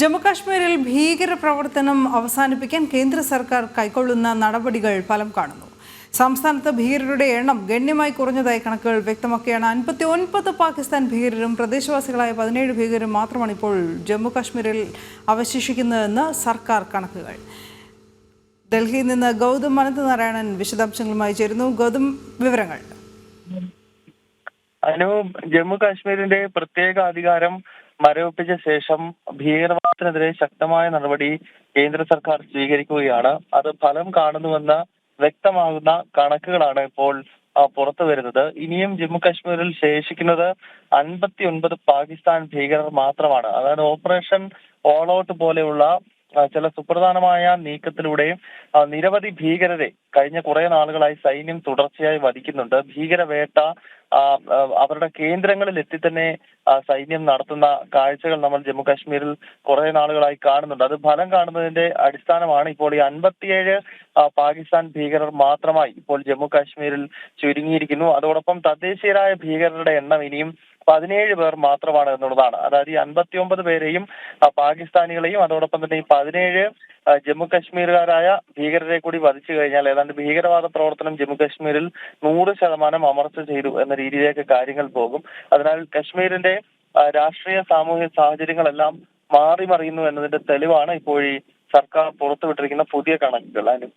ജമ്മുകാശ്മീരിൽ ഭീകരപ്രവർത്തനം അവസാനിപ്പിക്കാൻ കേന്ദ്ര സർക്കാർ കൈക്കൊള്ളുന്ന നടപടികൾ ഫലം കാണുന്നു. സംസ്ഥാനത്ത് ഭീകരരുടെ എണ്ണം ഗണ്യമായി കുറഞ്ഞതായി കണക്കുകൾ വ്യക്തമാക്കിയാണ്. അൻപത്തി ഒൻപത് പാകിസ്ഥാൻ ഭീകരരും പ്രദേശവാസികളായ പതിനേഴ് ഭീകരരും മാത്രമാണ് ഇപ്പോൾ ജമ്മുകാശ്മീരിൽ അവശേഷിക്കുന്നതെന്ന് സർക്കാർ കണക്കുകൾ. ഡൽഹിയിൽ നിന്ന് ഗൗതം അനന്തനാരായണൻ വിശദാംശങ്ങളുമായി ചേരുന്നു. ഗൗതം വിവരങ്ങൾ. അനു ജമ്മു കാശ്മീരിന്റെ പ്രത്യേക അധികാരം മരവിപ്പിച്ച ശേഷം ഭീകരവാദത്തിനെതിരെ ശക്തമായ നടപടി കേന്ദ്ര സർക്കാർ സ്വീകരിക്കുകയാണ്. അത് ഫലം കാണുന്നുവെന്ന് വ്യക്തമാകുന്ന കണക്കുകളാണ് ഇപ്പോൾ പുറത്തു വരുന്നത്. ഇനിയും ജമ്മു കാശ്മീരിൽ ശേഷിക്കുന്നത് അൻപത്തി ഒൻപത് പാകിസ്ഥാൻ ഭീകരർ മാത്രമാണ്. അതായത് ഓപ്പറേഷൻ ഓൾ ഔട്ട് പോലെയുള്ള ചില സുപ്രധാനമായ നീക്കത്തിലൂടെയും നിരവധി ഭീകരരെ കഴിഞ്ഞ കുറെ നാളുകളായി സൈന്യം തുടർച്ചയായി വധിക്കുന്നുണ്ട്. ഭീകരവേട്ട അവരുടെ കേന്ദ്രങ്ങളിൽ എത്തി തന്നെ സൈന്യം നടത്തുന്ന കാഴ്ചകൾ നമ്മൾ ജമ്മു കാശ്മീരിൽ കുറെ നാളുകളായി കാണുന്നുണ്ട്. അത് ഫലം കാണുന്നതിന്റെ അടിസ്ഥാനമാണ് ഇപ്പോൾ ഈ അൻപത്തിയേഴ് പാകിസ്ഥാൻ ഭീകരർ മാത്രമായി ഇപ്പോൾ ജമ്മു കാശ്മീരിൽ ചുരുങ്ങിയിരിക്കുന്നു. അതോടൊപ്പം തദ്ദേശീയരായ ഭീകരരുടെ എണ്ണം ഇനിയും പതിനേഴ് പേർ മാത്രമാണ് എന്നുള്ളതാണ്. അതായത് ഈ അൻപത്തി ഒമ്പത് പേരെയും പാകിസ്ഥാനികളെയും അതോടൊപ്പം തന്നെ ഈ പതിനേഴ് ജമ്മു കശ്മീരുകാരായ ഭീകരരെ കൂടി വധിച്ചു കഴിഞ്ഞാൽ ഏതാണ്ട് ഭീകരവാദ പ്രവർത്തനം ജമ്മു കാശ്മീരിൽ നൂറ് ശതമാനം അമർച്ച ചെയ്തു എന്ന രീതിയിലേക്ക് കാര്യങ്ങൾ പോകും. അതിനാൽ കശ്മീരിന്റെ രാഷ്ട്രീയ സാമൂഹിക സാഹചര്യങ്ങളെല്ലാം മാറി മറിയുന്നു എന്നതിന്റെ തെളിവാണ് ഇപ്പോൾ ഈ സർക്കാർ പുറത്തുവിട്ടിരിക്കുന്ന പുതിയ കണക്കുകൾ. അനു